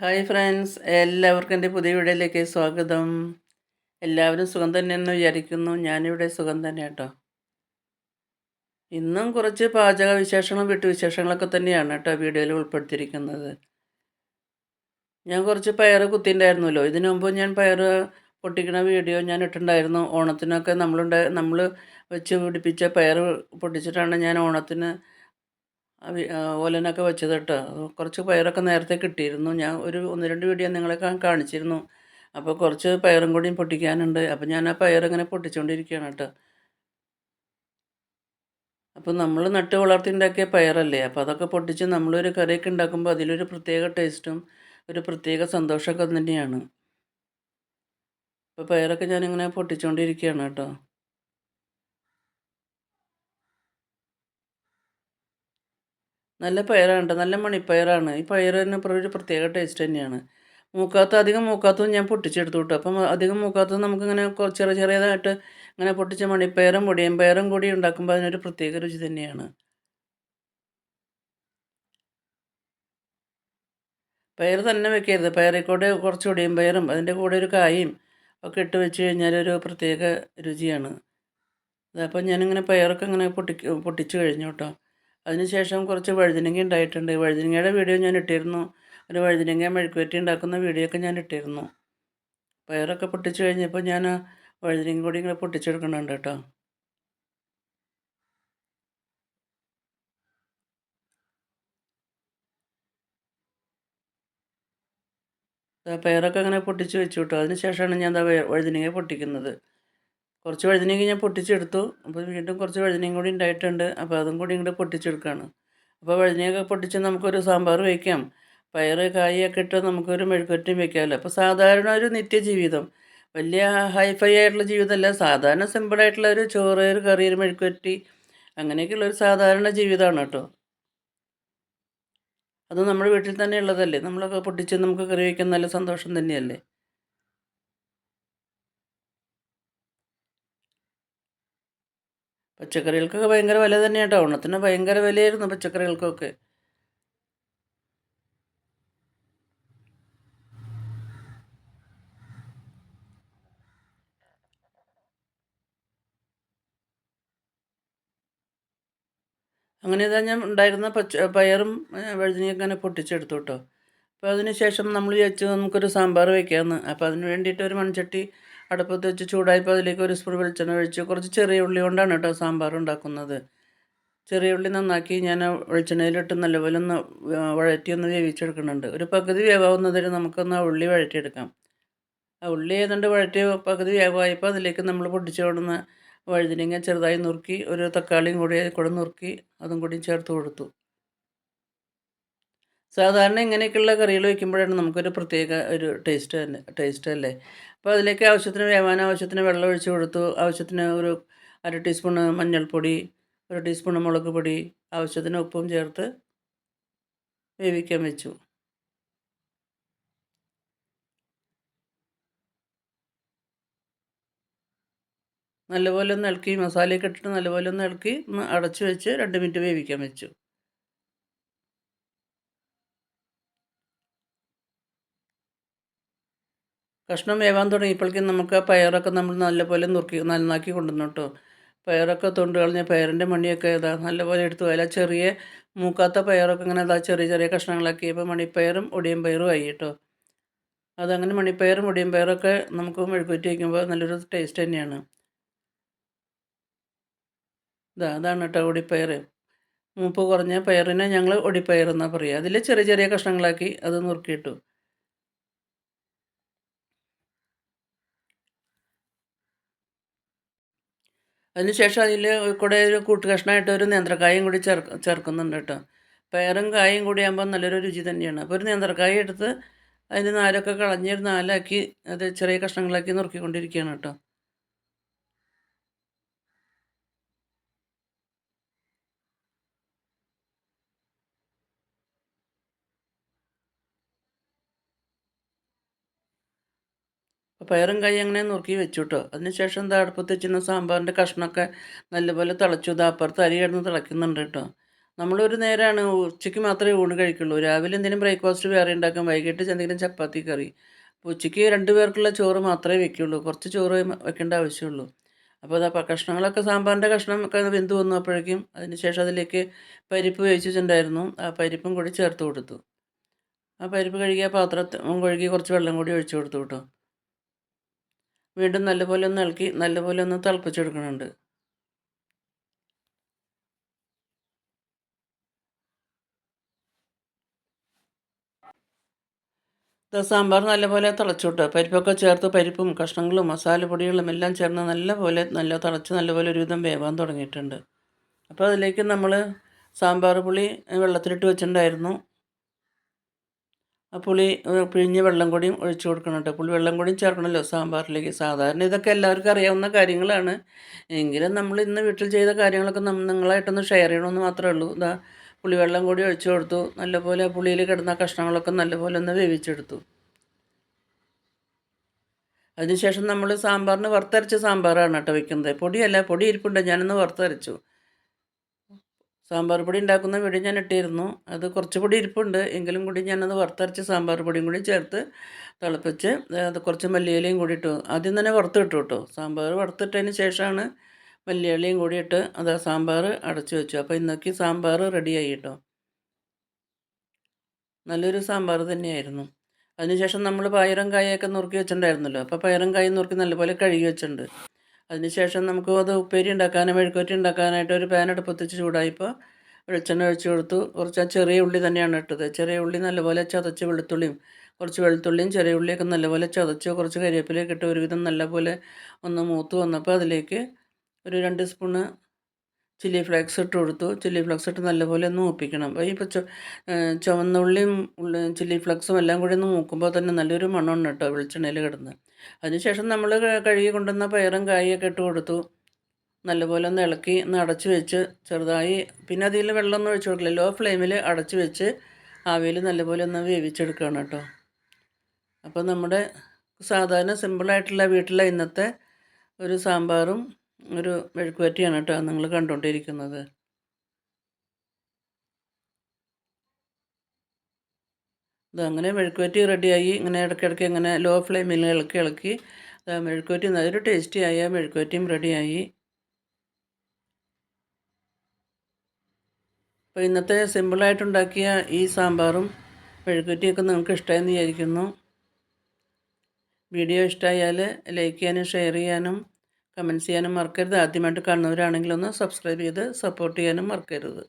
Hi friends എല്ലാവർക്കും എന്റെ പുതിയ വീഡിയോയിലേക്ക് സ്വാഗതം. എല്ലാവരും സുഖം തന്നെയെന്ന് വിചാരിക്കുന്നു. ഞാനിവിടെ സുഖം തന്നെ കേട്ടോ. ഇന്നും കുറച്ച് പാചക വിശേഷങ്ങളും വീട്ടുവിശേഷങ്ങളൊക്കെ തന്നെയാണ് കേട്ടോ വീഡിയോയിൽ ഉൾപ്പെടുത്തിയിരിക്കുന്നത്. ഞാൻ കുറച്ച് പയർ കുത്തിയിട്ടുണ്ടായിരുന്നല്ലോ. ഇതിനു മുമ്പ് ഞാൻ പയർ പൊട്ടിക്കുന്ന വീഡിയോ ഞാൻ ഇട്ടിട്ടുണ്ടായിരുന്നു. ഓണത്തിനൊക്കെ നമ്മളുണ്ട് നമ്മൾ വെച്ച് പിടിപ്പിച്ച പയർ പൊട്ടിച്ചിട്ടാണ് ഞാൻ ഓണത്തിന് ഓലനൊക്കെ വെച്ചത് കേട്ടോ. കുറച്ച് പയറൊക്കെ നേരത്തെ കിട്ടിയിരുന്നു. ഞാൻ ഒരു ഒന്ന് രണ്ട് വീഡിയോ നിങ്ങളെ കാണിച്ചിരുന്നു. അപ്പോൾ കുറച്ച് പയറും കൂടിയും പൊട്ടിക്കാനുണ്ട്. അപ്പോൾ ഞാൻ ആ പയറിങ്ങനെ പൊട്ടിച്ചുകൊണ്ടിരിക്കുകയാണ് കേട്ടോ. അപ്പോൾ നമ്മൾ നട്ട് വളർത്തിണ്ടാക്കിയ പയറല്ലേ? അപ്പോൾ അതൊക്കെ പൊട്ടിച്ച് നമ്മളൊരു കറിയൊക്കെ ഉണ്ടാക്കുമ്പോൾ അതിലൊരു പ്രത്യേക ടേസ്റ്റും ഒരു പ്രത്യേക സന്തോഷമൊക്കെ തന്നെയാണ്. അപ്പോൾ പയറൊക്കെ ഞാനിങ്ങനെ പൊട്ടിച്ചുകൊണ്ടിരിക്കുകയാണ് കേട്ടോ. നല്ല പയറാണ് നല്ല മണിപ്പയറാണ്. ഈ പയറിന് ഒരു പ്രത്യേക ടേസ്റ്റ് തന്നെയാണ്. മൂക്കാത്ത അധികം മൂക്കാത്തതും ഞാൻ പൊട്ടിച്ചെടുത്തു കിട്ടും. അപ്പം അധികം മൂക്കാത്തത് നമുക്കിങ്ങനെ ചെറിയ ചെറിയതായിട്ട് ഇങ്ങനെ പൊട്ടിച്ച മണിപ്പയറും പൊടിയും പയറും കൂടി ഉണ്ടാക്കുമ്പോൾ അതിനൊരു പ്രത്യേക രുചി തന്നെയാണ്. പയർ തന്നെ വെക്കരുത്. പയറിൽ കൂടെ കുറച്ച് ഒടിയും പയറും അതിന്റെ കൂടെ ഒരു കായും ഒക്കെ ഇട്ട് വെച്ച് കഴിഞ്ഞാൽ ഒരു പ്രത്യേക രുചിയാണ്. അതപ്പോൾ ഞാനിങ്ങനെ പയറൊക്കെ ഇങ്ങനെ പൊട്ടി പൊട്ടിച്ച് കഴിഞ്ഞു കേട്ടോ. അതിനുശേഷം കുറച്ച് വഴുതിനങ്ങ ഉണ്ടായിട്ടുണ്ട്. വഴുതിനങ്ങയുടെ വീഡിയോ ഞാൻ ഇട്ടിരുന്നു. ഒരു വഴുതിനങ്ങ മെഴുക്കുവരട്ടി ഉണ്ടാക്കുന്ന വീഡിയോ ഒക്കെ ഞാൻ ഇട്ടിരുന്നു. പയറൊക്കെ പൊട്ടിച്ച് കഴിഞ്ഞപ്പോൾ ഞാൻ വഴുതിനങ്ങ കൂടി ഇങ്ങനെ പൊട്ടിച്ചെടുക്കുന്നുണ്ട് കേട്ടോ. പയറൊക്കെ അങ്ങനെ പൊട്ടിച്ച് വെച്ചു കേട്ടോ. അതിന് ശേഷമാണ് ഞാൻ എന്താ വഴുതിനങ്ങ പൊട്ടിക്കുന്നത്. കുറച്ച് വഴുതനങ്ങ ഞാൻ പൊട്ടിച്ചെടുത്തു. അപ്പോൾ വീണ്ടും കുറച്ച് വഴുതനയും കൂടി ഉണ്ടായിട്ടുണ്ട്. അപ്പോൾ അതും കൂടി ഇങ്ങോട്ട് പൊട്ടിച്ചെടുക്കുകയാണ് അപ്പോൾ വഴുതനയൊക്കെ പൊട്ടിച്ച് നമുക്കൊരു സാമ്പാർ വയ്ക്കാം പയറ് കായൊക്കെ ഇട്ട് നമുക്കൊരു മെഴുക്കുവരട്ടിയും വയ്ക്കാമല്ലോ അപ്പോൾ സാധാരണ ഒരു നിത്യജീവിതം. വലിയ ഹൈഫൈ ആയിട്ടുള്ള ജീവിതമല്ല. സാധാരണ സിമ്പിളായിട്ടുള്ള ഒരു ചോറ് ഒരു കറി ഒരു മെഴുക്കുവറ്റി അങ്ങനെയൊക്കെയുള്ള ഒരു സാധാരണ ജീവിതമാണ് കേട്ടോ. അത് നമ്മുടെ വീട്ടിൽ തന്നെ ഉള്ളതല്ലേ? നമ്മളൊക്കെ പൊട്ടിച്ച് നമുക്ക് കറി വയ്ക്കാൻ നല്ല സന്തോഷം തന്നെയല്ലേ? പച്ചക്കറികൾക്കൊക്കെ ഭയങ്കര വില തന്നെയാണ് ഓണത്തിന് ഭയങ്കര വിലയായിരുന്നു പച്ചക്കറികൾക്കൊക്കെ. അങ്ങനെ ഇതാ ഞാൻ ഉണ്ടായിരുന്ന പച്ച പയറും വഴുതിനൊക്കെ അങ്ങനെ പൊട്ടിച്ചെടുത്തു കേട്ടോ അപ്പോൾ അതിന് ശേഷം നമ്മൾ വിചാരിച്ചു നമുക്കൊരു സാമ്പാർ വയ്ക്കാമെന്ന് അപ്പോൾ അതിന് വേണ്ടിയിട്ട് ഒരു മൺചട്ടി അടുപ്പത്ത് വെച്ച് ചൂടായപ്പോൾ അതിലേക്ക് ഒരു സ്പൂൺ വെളിച്ചെണ്ണ ഒഴിച്ച് കുറച്ച് ചെറിയ ഉള്ളി കൊണ്ടാണ് കേട്ടോ സാമ്പാർ ഉണ്ടാക്കുന്നത്. ചെറിയ ഉള്ളി നന്നാക്കി ഞാൻ വെളിച്ചെണ്ണയിലിട്ട് നല്ലപോലെ ഒന്ന് വഴറ്റി ഒന്ന് വേവിച്ചെടുക്കുന്നുണ്ട്. ഒരു പകുതി വേവാവുന്നതിന് നമുക്കൊന്ന് ആ ഉള്ളി വഴറ്റിയെടുക്കാം. ആ ഉള്ളി ഏതാണ്ട് വഴറ്റി പകുതി വേവായപ്പോൾ അതിലേക്ക് നമ്മൾ പൊടിച്ചു കൊടുന്ന വഴുതിനങ്ങ ചെറുതായി നുറുക്കി ഒരു തക്കാളിയും കൂടി കൂടെ നുറുക്കി അതും കൂടി ചേർത്ത് കൊടുത്തു. സാധാരണ ഇങ്ങനെയൊക്കെയുള്ള കറികൾ വയ്ക്കുമ്പോഴാണ് നമുക്കൊരു പ്രത്യേക ഒരു ടേസ്റ്റ് തന്നെ ടേസ്റ്റ് അല്ലേ? അപ്പോൾ അതിലേക്ക് ആവശ്യത്തിന് വേവാൻ ആവശ്യത്തിന് വെള്ളം ഒഴിച്ച് കൊടുത്തു ആവശ്യത്തിന് ഒരു അര ടീസ്പൂണ് മഞ്ഞൾപ്പൊടി ഒരു ടീസ്പൂൺ മുളക് പൊടി ആവശ്യത്തിന് ഉപ്പും ചേർത്ത് വേവിക്കാൻ വെച്ചു. നല്ലപോലെ ഒന്ന് ഇളക്കി മസാലയൊക്കെ ഇട്ടിട്ട് നല്ലപോലെ ഒന്ന് ഇളക്കി ഒന്ന് അടച്ചു വെച്ച് രണ്ട് മിനിറ്റ് വേവിക്കാൻ വെച്ചു. കഷ്ണം വേവാൻ തുടങ്ങിയപ്പോഴേക്കും നമുക്ക് പയറൊക്കെ നമ്മൾ നല്ലപോലെ നുറുക്കി നന്നാക്കി കൊണ്ടുവന്നു കേട്ടോ. പയറൊക്കെ തൊണ്ട് കളഞ്ഞ പയറിന്റെ മണിയൊക്കെ ഇതാ നല്ലപോലെ എടുത്തു. അതിൽ ചെറിയ മൂക്കാത്ത പയറൊക്കെ ഇങ്ങനെ ഇതാ ചെറിയ ചെറിയ കഷ്ണങ്ങളാക്കി. ഇപ്പോൾ മണിപ്പയറും ഒടിയും പയറും ആയി കേട്ടോ. അതങ്ങനെ മണിപ്പയറും ഒടിയും പയറൊക്കെ നമുക്ക് മെഴുക്കുറ്റി വയ്ക്കുമ്പോൾ നല്ലൊരു ടേസ്റ്റ് തന്നെയാണ്. ഇതാ അതാണ് കേട്ടോ ഒടിപ്പയർ മൂപ്പ് കുറഞ്ഞ പയറിനെ ഞങ്ങൾ ഒടിപ്പയർ എന്നാണ് പറയുക അതിൽ ചെറിയ ചെറിയ കഷ്ണങ്ങളാക്കി അത് നുറുക്കിയിട്ടു അതിനുശേഷം അതിൽ കൂടെ ഒരു കൂട്ടുകഷ്ണമായിട്ട് ഒരു നേന്ത്രക്കായും കൂടി ചേർ ചേർക്കുന്നുണ്ട് കേട്ടോ. പയറും കായും കൂടി ആകുമ്പോൾ നല്ലൊരു രുചി തന്നെയാണ്. അപ്പോൾ ഒരു നേന്ത്രക്കായ എടുത്ത് അതിന്റെ നാലൊക്കെ കളഞ്ഞ് നാലാക്കി അത് ചെറിയ കഷ്ണങ്ങളാക്കി നുറുക്കിക്കൊണ്ടിരിക്കുകയാണ് കേട്ടോ. പയറും കൈ അങ്ങനെ നുറുക്കി വെച്ചു കേട്ടോ അതിനുശേഷം എന്താ അടുപ്പത്ത് വെച്ചിരുന്ന സാമ്പാറിന്റെ കഷ്ണമൊക്കെ നല്ലപോലെ തിളച്ചു. ഇത് അപ്പുറത്ത് അരി കിടന്ന് തിളയ്ക്കുന്നുണ്ട് കേട്ടോ. നമ്മളൊരു നേരമാണ് ഉച്ചയ്ക്ക് മാത്രമേ ഊണ് കഴിക്കുള്ളൂ. രാവിലെ എന്തെങ്കിലും ബ്രേക്ക്ഫാസ്റ്റ് വേറെ ഉണ്ടാക്കും. വൈകിട്ട് എന്തെങ്കിലും ചപ്പാത്തി കറി. അപ്പോൾ ഉച്ചയ്ക്ക് രണ്ട് പേർക്കുള്ള ചോറ് മാത്രമേ വെക്കുള്ളൂ. കുറച്ച് ചോറ് വെക്കേണ്ട ആവശ്യമുള്ളൂ. അപ്പോൾ അതാ കഷ്ണങ്ങളൊക്കെ സാമ്പാറിന്റെ കഷ്ണമൊക്കെ വെന്ത് വന്നു അപ്പോഴേക്കും അതിനുശേഷം അതിലേക്ക് പരിപ്പ് വേവിച്ചിട്ടുണ്ടായിരുന്നു ആ പരിപ്പും കൂടി ചേർത്ത് കൊടുത്തു. ആ പരിപ്പ് കഴുകിയ പാത്രം കഴുകി കുറച്ച് വെള്ളം കൂടി ഒഴിച്ചു കൊടുത്തു കേട്ടോ. വീണ്ടും നല്ലപോലെ ഒന്ന് ഇളക്കി നല്ലപോലെ ഒന്ന് തിളപ്പിച്ചെടുക്കുന്നുണ്ട് സാമ്പാർ നല്ലപോലെ തിളച്ചുവിട്ട് പരിപ്പൊക്കെ ചേർത്ത് പരിപ്പും കഷ്ണങ്ങളും മസാലപ്പൊടികളും എല്ലാം ചേർന്ന് നല്ലപോലെ നല്ല തിളച്ച് നല്ലപോലെ ഒരുവിധം വേവാൻ തുടങ്ങിയിട്ടുണ്ട്. അപ്പോൾ അതിലേക്ക് നമ്മൾ സാമ്പാർ പുളി വെള്ളത്തിലിട്ട് വെച്ചിട്ടുണ്ടായിരുന്നു. പുളി പിഴിഞ്ഞ വെള്ളം കൂടിയും ഒഴിച്ചു കൊടുക്കണം കേട്ടോ. പുളി വെള്ളം കൂടിയും ചേർക്കണമല്ലോ സാമ്പാറിലേക്ക്. സാധാരണ ഇതൊക്കെ എല്ലാവർക്കും അറിയാവുന്ന കാര്യങ്ങളാണ്. എങ്കിലും നമ്മൾ ഇന്ന് വീട്ടിൽ ചെയ്ത കാര്യങ്ങളൊക്കെ നിങ്ങളായിട്ടൊന്ന് ഷെയർ ചെയ്യണമെന്ന് മാത്രമേ ഉള്ളൂ. ഇതാ പുളിവെള്ളം കൂടി ഒഴിച്ചു കൊടുത്തു. നല്ലപോലെ പുളിയിൽ കിടന്ന കഷ്ണങ്ങളൊക്കെ നല്ലപോലെ ഒന്ന് വേവിച്ചെടുത്തു. അതിനുശേഷം നമ്മൾ സാമ്പാറിന് വറുത്തരച്ച സാമ്പാറാണ് കേട്ടോ വെക്കുന്നത്. പൊടിയല്ല പൊടി ഇരിപ്പുണ്ട് ഞാനൊന്ന് വറുത്തരച്ചു. സാമ്പാർ പൊടി ഉണ്ടാക്കുന്ന വീഡിയോ ഞാൻ ഇട്ടിരുന്നു. അത് കുറച്ച് പൊടി ഇരിപ്പുണ്ട്. എങ്കിലും കൂടി ഞാനത് വറുത്തരച്ച് സാമ്പാർ പൊടിയും കൂടി ചേർത്ത് തിളപ്പിച്ച് അത് കുറച്ച് മല്ലിയിലയും കൂടി ഇട്ടു. ആദ്യം തന്നെ വറുത്ത് ഇട്ടു കേട്ടോ. സാമ്പാർ വറുത്തിട്ടതിന് ശേഷമാണ് മല്ലിയിലയും കൂടി ഇട്ട് അത് സാമ്പാർ അടച്ചു വെച്ചു. അപ്പോൾ ഇന്നൊക്കെ സാമ്പാർ റെഡിയായി കേട്ടോ. നല്ലൊരു സാമ്പാർ തന്നെയായിരുന്നു. അതിനുശേഷം നമ്മൾ പയറും കായൊക്കെ നുറുക്കി വെച്ചിട്ടുണ്ടായിരുന്നല്ലോ. അപ്പോൾ പയറും കായും നുറുക്കി നല്ലപോലെ കഴുകി വെച്ചിട്ടുണ്ട്. അതിനുശേഷം നമുക്ക് അത് ഉപ്പേരി ഉണ്ടാക്കാനും മെഴുക്കുവറ്റി ഉണ്ടാക്കാനായിട്ട് ഒരു പാൻ അടുപ്പത്തിച്ച് ചൂടായപ്പോൾ വെളിച്ചെണ്ണ ഒഴിച്ചു കൊടുത്തു. കുറച്ച് ആ ചെറിയ ഉള്ളി തന്നെയാണ് ഇട്ടത്. ചെറിയ ഉള്ളി നല്ലപോലെ ചതച്ച് വെളുത്തുള്ളിയും കുറച്ച് വെളുത്തുള്ളിയും ചെറിയ ഉള്ളിയൊക്കെ നല്ലപോലെ ചതച്ച് കുറച്ച് കരിവേപ്പിലയൊക്കെ ഇട്ട് ഒരുവിധം നല്ലപോലെ ഒന്ന് മൂത്ത് വന്നപ്പോൾ അതിലേക്ക് ഒരു രണ്ട് സ്പൂണ് ചില്ലി ഫ്ലേക്സ് ഇട്ട് കൊടുത്തു. ചില്ലി ഫ്ലേക്സ് ഇട്ട് നല്ലപോലെ ഒന്ന് മൂപ്പിക്കണം. അപ്പോൾ ഈ ഇപ്പോൾ ചുവന്ന ഉള്ളിയും ചില്ലി ഫ്ലേക്സും എല്ലാം കൂടി ഒന്ന് മൂക്കുമ്പോൾ തന്നെ നല്ലൊരു മണമാണ് കേട്ടോ വെളിച്ചെണ്ണയിൽ കിടന്ന്. അതിനുശേഷം നമ്മൾ കഴുകി കൊണ്ടുവന്ന പയറും കായൊക്കെ ഇട്ട് കൊടുത്തു. നല്ലപോലെ ഒന്ന് ഇളക്കി ഒന്ന് അടച്ചു വെച്ച് ചെറുതായി പിന്നെ അതിൽ വെള്ളമൊന്നും ഒഴിച്ചു കൊടുക്കില്ല. ലോ ഫ്ലെയിമിൽ അടച്ചു വെച്ച് ആവിയിൽ നല്ലപോലെ ഒന്ന് വേവിച്ചെടുക്കുകയാണ് കേട്ടോ. അപ്പോൾ നമ്മുടെ സാധാരണ സിമ്പിളായിട്ടുള്ള വീട്ടിലെ ഇന്നത്തെ ഒരു സാമ്പാറും ഒരു മെഴുക്കുവരട്ടിയാണ് കേട്ടോ നിങ്ങൾ കണ്ടുകൊണ്ടിരിക്കുന്നത്. അങ്ങനെ മെഴുക്കുവറ്റി റെഡിയായി. ഇങ്ങനെ ഇടയ്ക്കിടയ്ക്ക് ഇങ്ങനെ ലോ ഫ്ലെയിമിൽ ഇളക്കി ഇളക്കി. മെഴുക്കുവറ്റി നല്ലൊരു ടേസ്റ്റി ആയ മെഴുക്കുവറ്റിയും റെഡിയായി. അപ്പോൾ ഇന്നത്തെ സിമ്പിളായിട്ടുണ്ടാക്കിയ ഈ സാമ്പാറും മെഴുക്കുവറ്റിയൊക്കെ നിങ്ങൾക്ക് ഇഷ്ടമായെന്ന് വിചാരിക്കുന്നു. വീഡിയോ ഇഷ്ടമായാൽ ലൈക്ക് ചെയ്യാനും ഷെയർ ചെയ്യാനും കമന്റ് ചെയ്യാനും മറക്കരുത്. ആദ്യമായിട്ട് കാണുന്നവരാണെങ്കിൽ ഒന്ന് സബ്സ്ക്രൈബ് ചെയ്ത് സപ്പോർട്ട് ചെയ്യാനും മറക്കരുത്.